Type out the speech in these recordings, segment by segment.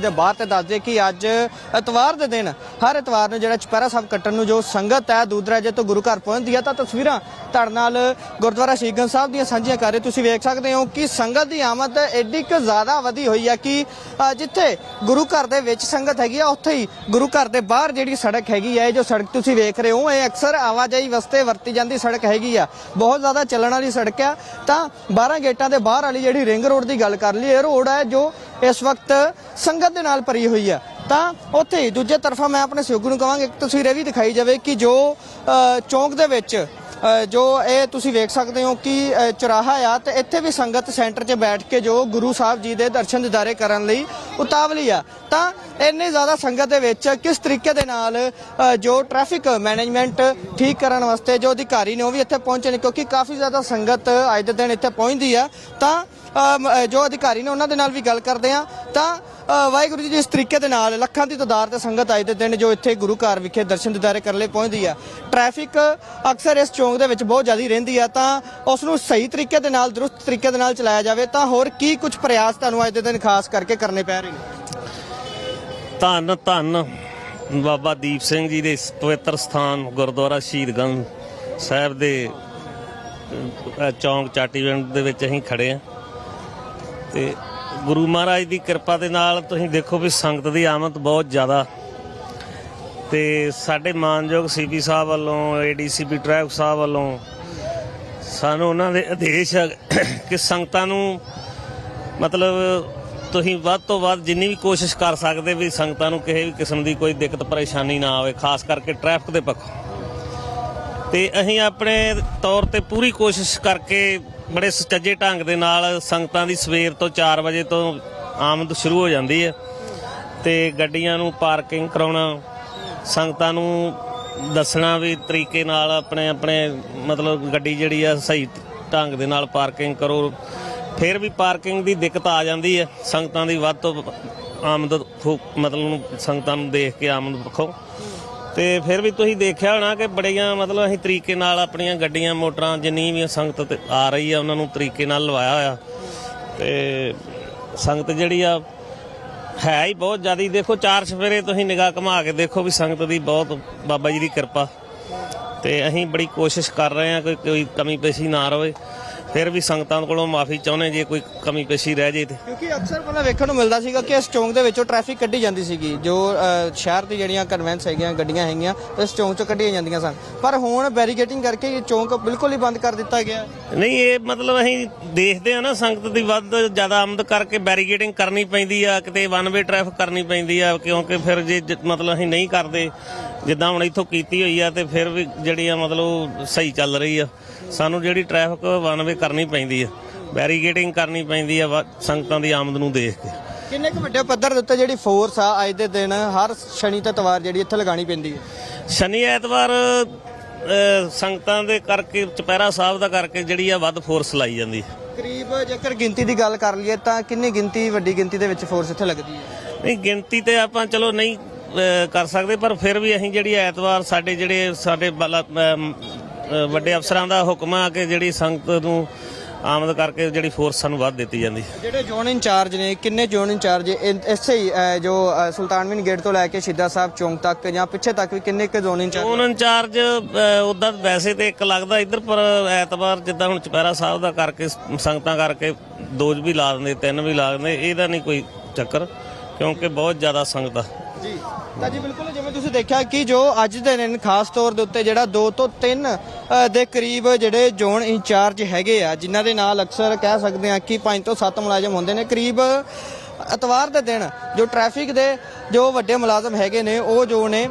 ਦੇ ਬਾਹਰ ਤੇ ਦੱਸਦੇ ਕਿ ਅੱਜ ਐਤਵਾਰ ਦੇ ਦਿਨ, ਹਰ ਐਤਵਾਰ ਨੂੰ ਜਿਹੜਾ ਚੁਪਹਿਰਾ ਸਾਹਿਬ ਕੱਟਣ ਨੂੰ ਜੋ ਸੰਗਤ ਹੈ ਦੂਰ ਦਰਾਜੇ ਤੋਂ ਗੁਰੂ ਘਰ ਪਹੁੰਚਦੀ ਹੈ, ਤਾਂ ਤਸਵੀਰਾਂ ਤੁਹਾਡੇ ਨਾਲ ਗੁਰਦੁਆਰਾ ਸ਼ਹੀਦ ਸਾਹਿਬ ਦੀਆਂ ਸਾਂਝੀਆਂ ਕਰ ਰਹੇ ਤੁਸੀਂ ਵੇਖ ਸਕਦੇ ਹੋ ਕਿ ਸੰਗਤ ਦੀ ਆਮਦ ਐਡੀ ਕੁ ਜ਼ਿਆਦਾ ਵਧੀ ਹੋਈ ਹੈ ਕਿ ਜਿੱਥੇ ਗੁਰੂ ਘਰ ਦੇ ਵਿੱਚ ਸੰਗਤ ਹੈਗੀ ਆ, ਉੱਥੇ ਹੀ ਗੁਰੂ ਘਰ ਦੇ ਬਾਹਰ ਜਿਹੜੀ ਸੜਕ ਹੈਗੀ ਹੈ ਇਹ ਜੋ ਸੜਕ ਤੁਸੀਂ ਵੇਖ ਰਹੇ ਹੋ, ਇਹ ਅਕਸਰ ਆਵਾਜਾਈ ਵਾਸਤੇ ਵਰਤੀ ਜਾਂਦੀ ਸੜਕ ਹੈਗੀ ਆ। ਬਹੁਤ ਜ਼ਿਆਦਾ ਚੱਲਣ ਵਾਲੀ ਸੜਕ ਆ। ਤਾਂ 12 ਗੇਟਾਂ ਦੇ ਬਾਹਰ ਵਾਲੀ ਜਿਹੜੀ ਰਿੰਗ ਰੋਡ ਦੀ ਗੱਲ ਕਰ ਲਈ ਇਹ ਰੋਡ ਹੈ ਜੋ ਇਸ ਵਕਤ ਸੰਗਤ ਦੇ ਨਾਲ ਭਰੀ ਹੋਈ ਆ। ਤਾਂ ਉੱਥੇ ਹੀ ਦੂਜੇ ਤਰਫਾ ਮੈਂ ਆਪਣੇ ਸਹਿਯੋਗੀ ਨੂੰ ਕਹਾਂਗਾ, ਇੱਕ ਤਸਵੀਰ ਇਹ ਵੀ ਦਿਖਾਈ ਜਾਵੇ ਕਿ ਜੋ ਚੌਂਕ ਦੇ ਵਿੱਚ ਜੋ ਇਹ ਤੁਸੀਂ ਵੇਖ ਸਕਦੇ ਹੋ ਕਿ ਚੁਰਾਹਾ ਆ ਤੇ ਇੱਥੇ ਵੀ ਸੰਗਤ ਸੈਂਟਰ 'ਚ ਬੈਠ ਕੇ ਜੋ ਗੁਰੂ ਸਾਹਿਬ ਜੀ ਦੇ ਦਰਸ਼ਨ ਦਿਦਾਰੇ ਕਰਨ ਲਈ ਉਤਾਵਲੀ ਆ। ਤਾਂ ਇੰਨੀ ਜ਼ਿਆਦਾ ਸੰਗਤ ਦੇ ਵਿੱਚ ਕਿਸ ਤਰੀਕੇ ਦੇ ਨਾਲ ਜੋ ਟ੍ਰੈਫਿਕ ਮੈਨੇਜਮੈਂਟ ਠੀਕ ਕਰਨ ਵਾਸਤੇ ਜੋ ਅਧਿਕਾਰੀ ਨੇ ਉਹ ਵੀ ਇੱਥੇ ਪਹੁੰਚੇ ਨੇ, ਕਿਉਂਕਿ ਕਾਫੀ ਜ਼ਿਆਦਾ ਸੰਗਤ ਅੱਜ ਦੇ ਦਿਨ ਇੱਥੇ ਪਹੁੰਚਦੀ ਆ, ਤਾਂ ਜੋ ਅਧਿਕਾਰੀ ਨੇ ਉਹਨਾਂ ਦੇ ਨਾਲ ਵੀ ਗੱਲ ਕਰਦੇ ਆ, ਤਾਂ ਵਾਹਿਗੁਰੂ ਜੀ ਜਿਸ ਤਰੀਕੇ ਦੇ ਨਾਲ ਲੱਖਾਂ ਦੀ ਤਾਦਾਦ ਤੇ ਸੰਗਤ ਅੱਜ ਦੇ ਦਿਨ ਜੋ ਇੱਥੇ ਗੁਰੂ ਘਰ ਵਿਖੇ ਦਰਸ਼ਨ ਦਿਦਾਰੇ ਕਰਨ ਲਈ ਪਹੁੰਚਦੀ ਆ। ਟ੍ਰੈਫਿਕ ਅਕਸਰ ਇਸ ਚੌਂਕ ਦੇ ਵਿੱਚ ਬਹੁਤ ਜ਼ਿਆਦਾ ਰਹਿੰਦੀ ਆ, ਤਾਂ ਉਸ ਨੂੰ ਸਹੀ ਤਰੀਕੇ ਦੇ ਨਾਲ, ਦਰੁਸਤ ਤਰੀਕੇ ਦੇ ਨਾਲ ਚਲਾਇਆ ਜਾਵੇ, ਤਾਂ ਹੋਰ ਕੀ ਕੁਝ ਪ੍ਰਯਾਸ ਤੁਹਾਨੂੰ ਅੱਜ ਦੇ ਦਿਨ ਖਾਸ ਕਰਕੇ ਕਰਨੇ ਪੈ ਰਹੇ ਨੇ? ਧੰਨ ਧੰਨ ਬਾਬਾ ਦੀਪ ਸਿੰਘ ਜੀ ਦੇ ਇਸ ਪਵਿੱਤਰ ਸਥਾਨ ਗੁਰਦੁਆਰਾ ਸ਼ਹੀਦਗੰਜ ਸਾਹਿਬ ਦੇ ਅਹ, ਚੌਂਕ ਚਾਟੀਵਿੰਡ ਦੇ ਵਿੱਚ ਅਸੀਂ ਖੜੇ ਆ ਤੇ ਗੁਰੂ ਮਹਾਰਾਜ ਦੀ ਕਿਰਪਾ ਦੇ ਨਾਲ ਤੁਸੀਂ ਦੇਖੋ ਵੀ ਸੰਗਤ ਦੀ ਆਮਦ ਬਹੁਤ ਜ਼ਿਆਦਾ। ਤੇ ਸਾਡੇ ਮਾਨਯੋਗ ਸੀਪੀ ਸਾਹਿਬ ਵੱਲੋਂ ਏਡੀਸੀਪੀ ਟ੍ਰੈਫਿਕ ਸਾਹਿਬ ਵੱਲੋਂ ਸਾਨੂੰ ਉਹਨਾਂ ਦੇ ਆਦੇਸ਼ ਹੈ ਕਿ ਸੰਗਤਾਂ ਨੂੰ ਮਤਲਬ ਤੁਸੀਂ ਵੱਧ ਤੋਂ ਵੱਧ ਜਿੰਨੀ ਵੀ ਕੋਸ਼ਿਸ਼ ਕਰ ਸਕਦੇ ਵੀ ਸੰਗਤਾਂ ਨੂੰ ਕਿਸੇ ਵੀ ਕਿਸਮ ਦੀ ਕੋਈ ਦਿੱਕਤ, ਪਰੇਸ਼ਾਨੀ ਨਾ ਆਵੇ, ਖਾਸ ਕਰਕੇ ਟ੍ਰੈਫਿਕ ਦੇ ਪੱਖੋਂ। ਤੇ ਅਸੀਂ ਆਪਣੇ ਤੌਰ ਤੇ ਪੂਰੀ ਕੋਸ਼ਿਸ਼ ਕਰਕੇ ਬੜੇ ਸੁਚੱਜੇ ਢੰਗ ਦੇ ਨਾਲ ਸੰਗਤਾਂ ਦੀ ਸਵੇਰ ਤੋਂ 4 ਵਜੇ ਤੋਂ ਆਮਦ ਸ਼ੁਰੂ ਹੋ ਜਾਂਦੀ ਹੈ। ਤੇ ਗੱਡੀਆਂ ਨੂੰ ਪਾਰਕਿੰਗ ਕਰਾਉਣਾ, ਸੰਗਤਾਂ ਨੂੰ ਦੱਸਣਾ ਵੀ ਤਰੀਕੇ ਨਾਲ ਆਪਣੇ ਆਪਣੇ ਮਤਲਬ ਗੱਡੀ ਜਿਹੜੀ ਆ ਸਹੀ ਢੰਗ ਦੇ ਨਾਲ ਪਾਰਕਿੰਗ ਕਰੋ। ਫਿਰ ਵੀ ਪਾਰਕਿੰਗ ਦੀ ਦਿੱਕਤ ਆ ਜਾਂਦੀ ਹੈ। ਸੰਗਤਾਂ ਦੀ ਵੱਧ ਤੋਂ ਆਮਦ ਖੂ- ਮਤਲਬ ਸੰਗਤਾਂ ਨੂੰ ਦੇਖ ਕੇ ਆਮਦ ਰੱਖੋ। ਤੇ ਫਿਰ ਵੀ ਤੁਸੀਂ ਦੇਖਿਆ ਹੋਣਾ ਕਿ ਬੜੀਆਂ ਮਤਲਬ ਅਸੀਂ ਤਰੀਕੇ ਨਾਲ ਆਪਣੀਆਂ ਗੱਡੀਆਂ, ਮੋਟਰਾਂ, ਜਿੰਨੀ ਵੀ ਸੰਗਤ ਤੇ ਆ ਰਹੀ ਆ, ਉਹਨਾਂ ਨੂੰ ਤਰੀਕੇ ਨਾਲ ਲਵਾਇਆ ਹੋਇਆ। ਤੇ ਸੰਗਤ ਜਿਹੜੀ ਆ, ਹੈ ਹੀ ਬਹੁਤ ਜ਼ਿਆਦੀ। ਦੇਖੋ, ਚਾਰ ਸਵੇਰੇ ਤੁਸੀਂ ਨਿਗਾਹ ਘੁਮਾ ਕੇ ਦੇਖੋ ਵੀ ਸੰਗਤ ਦੀ ਬਹੁਤ ਬਾਬਾ ਜੀ ਦੀ ਕਿਰਪਾ। ਤੇ ਅਸੀਂ ਬੜੀ ਕੋਸ਼ਿਸ਼ ਕਰ ਰਹੇ ਹਾਂ ਕਿ ਕੋਈ ਕਮੀ ਪੇਸ਼ੀ ਨਾ ਰਹੇ ਫਿਰ ਵੀ ਸੰਗਤਾਂ ਕੋਲੋਂ ਮਾਫੀ ਚਾਹੁੰਦੇ ਜੇ ਕੋਈ ਕਮੀ ਪੇਸ਼ੀ ਰਹਿ ਜੇ ਤੇ। ਕਿਉਂਕਿ ਅਕਸਰ ਪਹਿਲਾਂ ਵੇਖਣ ਨੂੰ ਮਿਲਦਾ ਸੀਗਾ ਕਿ ਇਸ ਚੌਂਕ ਦੇ ਵਿੱਚੋਂ ਟ੍ਰੈਫਿਕ ਕੱਢੀ ਜਾਂਦੀ ਸੀਗੀ। ਜੋ ਅ, ਸ਼ਹਿਰ ਦੀ ਜਿਹੜੀਆਂ ਕਨਵੈਂਸ ਹੈਗੀਆਂ ਗੱਡੀਆਂ ਹੈਗੀਆਂ ਇਸ ਚੌਂਕ ਚੋਂ ਕੱਢੀਆਂ ਜਾਂਦੀਆਂ ਸਨ। ਪਰ ਹੁਣ ਬੈਰੀਗੇਟਿੰਗ ਕਰਕੇ ਇਹ ਚੌਂਕ ਬਿਲਕੁਲ ਹੀ ਬੰਦ ਕਰ ਦਿੱਤਾ ਗਿਆ। ਨਹੀਂ ਇਹ ਮਤਲਬ ਅਸੀਂ ਦੇਖਦੇ ਆ ਨਾ ਸੰਗਤ ਦੀ ਵੱਧ ਜ਼ਿਆਦਾ ਆਮਦ ਕਰਕੇ ਬੈਰੀਗੇਡਿੰਗ ਕਰਨੀ ਪੈਂਦੀ ਆ ਕਿਤੇ ਵਨ ਵੇ ਟ੍ਰੈਫਿਕ ਕਰਨੀ ਪੈਂਦੀ ਆ ਕਿਉਂਕਿ ਫਿਰ ਜੇ ਜ- ਮਤਲਬ ਅਸੀਂ ਨਹੀਂ ਕਰਦੇ ਜਿੱਦਾਂ ਹੁਣ ਇੱਥੋਂ ਕੀਤੀ ਹੋਈ ਆ ਤੇ ਫਿਰ ਵੀ ਜਿਹੜੀ ਆ ਮਤਲਬ ਸਹੀ ਚੱਲ ਰਹੀ ਆ। ਸਾਨੂੰ ਜਿਹੜੀ ਟ੍ਰੈਫਿਕ ਵਨ ਵੇ ਕਰਨੀ ਪੈਂਦੀ ਆ ਬੈਰੀਗੇਡਿੰਗ ਕਰਨੀ ਪੈਂਦੀ ਆ ਵਾ- ਸੰਗਤਾਂ ਦੀ ਆਮਦ ਨੂੰ ਦੇਖ ਕੇ। ਕਿੰਨੇ ਕੁ ਵੱਡੇ ਪੱਧਰ ਦੇ ਉੱਤੇ ਜਿਹੜੀ ਫੋਰਸ ਆ ਅੱਜ ਦੇ ਦਿਨ ਹਰ ਸ਼ਨੀ ਤੇ ਤਵਾਰ ਜਿਹੜੀ ਇੱਥੇ ਲਗਾਣੀ ਪੈਂਦੀ ਹੈ ਸ਼ਨੀ ਐਤਵਾਰ ਅਹ, ਸੰਗਤਾਂ ਦੇ ਕਰਕੇ ਚੁਪਹਿਰਾ ਸਾਹਿਬ ਦਾ ਕਰਕੇ ਜਿਹੜੀ ਆ ਵੱਧ ਫੋਰਸ ਲਾਈ ਜਾਂਦੀ ਹੈ ਕਰੀਬ ਜੇਕਰ ਗਿਣਤੀ ਦੀ ਗੱਲ ਕਰ ਲਈਏ ਤਾਂ ਕਿੰਨੀ ਗਿਣਤੀ ਵੱਡੀ ਗਿਣਤੀ ਦੇ ਵਿੱਚ ਫੋਰਸ ਇੱਥੇ ਲੱਗਦੀ ਹੈ ਨਹੀਂ ਗਿਣਤੀ ਤੇ ਆਪਾਂ ਚਲੋ ਨਹੀਂ ਕਰ ਸਕਦੇ ਪਰ ਫਿਰ ਵੀ ਅਸੀਂ ਜਿਹੜੀ ਐਤਵਾਰ ਸਾਡੇ ਜਿਹੜੇ ਸਾਡੇ ਵੱਡੇ ਅਫਸਰਾਂ ਦਾ ਹੁਕਮ ਆ ਕਿ ਜਿਹੜੀ ਸੰਗਤ ਨੂੰ ਆਮਦ ਕਰਕੇ ਜਿਹੜੀ ਫੋਰਸ ਸਾਨੂੰ ਵੱਧ ਦਿੱਤੀ ਜਾਂਦੀ। ਜਿਹੜੇ ਜ਼ੋਨ ਇੰਚਾਰਜ ਨੇ ਕਿੰਨੇ ਜ਼ੋਨ ਇੰਚਾਰਜ ਇ- ਇਸੇ ਹੀ ਜੋ ਅ, ਸੁਲਤਾਨਵਿੰਦ ਗੇਟ ਤੋਂ ਲੈ ਕੇ ਸ਼ਹੀਦਾਂ ਸਾਹਿਬ ਚੌਂਕ ਤੱਕ ਜਾਂ ਪਿੱਛੇ ਤੱਕ ਵੀ ਕਿੰਨੇ ਕੁ ਜ਼ੋਨ ਇੰਚਾਰਜ ਜ਼ੋਨ ਇੰਚਾਰਜ ਉਦਾਂ ਵੈਸੇ ਤੇ ਇੱਕ ਲੱਗਦਾ ਇੱਧਰ ਪਰ ਐਤਵਾਰ ਜਿੱਦਾਂ ਹੁਣ ਚੁਪਹਿਰਾ ਸਾਹਿਬ ਦਾ ਕਰਕੇ ਸੰਗਤਾਂ ਕਰਕੇ ਦੋ ਵੀ ਲਾ ਦਿੰਦੇ ਤਿੰਨ ਵੀ ਲਾ ਦਿੰਦੇ ਇਹਦਾ ਨਹੀਂ ਕੋਈ ਚੱਕਰ ਕਿਉਂਕਿ ਬਹੁਤ ਜ਼ਿਆਦਾ ਸੰਗਤ ਆ। ਜੀ। ਤਾਂ ਜੀ, ਬਿਲਕੁਲ, ਜਿਵੇਂ ਤੁਸੀਂ ਦੇਖਿਆ ਕਿ ਜੋ ਅੱਜ ਦੇ ਦਿਨ ਖਾਸ ਤੌਰ ਦੇ ਉੱਤੇ ਜਿਹੜਾ 2 ਤੋਂ 3 ਦੇ ਕਰੀਬ ਜਿਹੜੇ ਜ਼ੋਨ ਇੰਚਾਰਜ ਹੈਗੇ ਆ, ਜਿਨ੍ਹਾਂ ਦੇ ਨਾਲ ਅਕਸਰ ਕਹਿ ਸਕਦੇ ਆ ਕਿ 5 ਤੋਂ 7 ਮੁਲਾਜ਼ਮ ਹੁੰਦੇ ਨੇ, ਕਰੀਬ ਐਤਵਾਰ ਦੇ ਦਿਨ ਜੋ ਟ੍ਰੈਫਿਕ ਦੇ ਜੋ ਵੱਡੇ ਮੁਲਾਜ਼ਮ ਹੈਗੇ ਨੇ, ਉਹ ਜੋ ਨੇ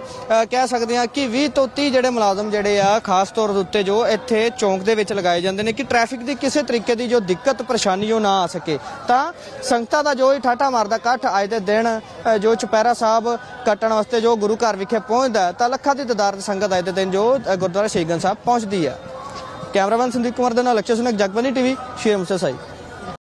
ਕਹਿ ਸਕਦੇ ਆ ਕਿ 20 ਤੋਂ 30 ਜਿਹੜੇ ਮੁਲਾਜ਼ਮ ਜਿਹੜੇ ਆ, ਖਾਸ ਤੌਰ ਦੇ ਉੱਤੇ ਜੋ ਇੱਥੇ ਚੌਂਕ ਦੇ ਵਿੱਚ ਲਗਾਏ ਜਾਂਦੇ ਨੇ ਕਿ ਟ੍ਰੈਫਿਕ ਦੀ ਕਿਸੇ ਤਰੀਕੇ ਦੀ ਜੋ ਦਿੱਕਤ, ਪਰੇਸ਼ਾਨੀ ਉਹ ਨਾ ਆ ਸਕੇ। ਤਾਂ ਸੰਗਤਾਂ ਦਾ ਜੋ ਇਹ ਠਾਠਾ ਮਾਰਦਾ ਇਕੱਠ ਅੱਜ ਦੇ ਦਿਨ ਜੋ ਚੁਪਹਿਰਾ ਸਾਹਿਬ ਕੱਟਣ ਵਾਸਤੇ ਜੋ ਗੁਰੂ ਘਰ ਵਿਖੇ ਪਹੁੰਚਦਾ ਤਾਂ ਲੱਖਾਂ ਦੀ ਤਾਦਾਦ ਸੰਗਤ ਅੱਜ ਦੇ ਦਿਨ ਜੋ ਗੁਰਦੁਆਰਾ ਸ਼ਹੀਦਗੰਜ ਸਾਹਿਬ ਪਹੁੰਚਦੀ ਹੈ। ਕੈਮਰਾਮੈਨ ਸੰਦੀਪ ਕੁਮਾਰ ਦੇ ਨਾਲ ਲਕਸ਼ੇ ਸੁਨਕ, ਜਗਬਨੀ ਟੀਵੀ, ਸ਼ੇਰ ਮੁਸੇ ਸਾਈ।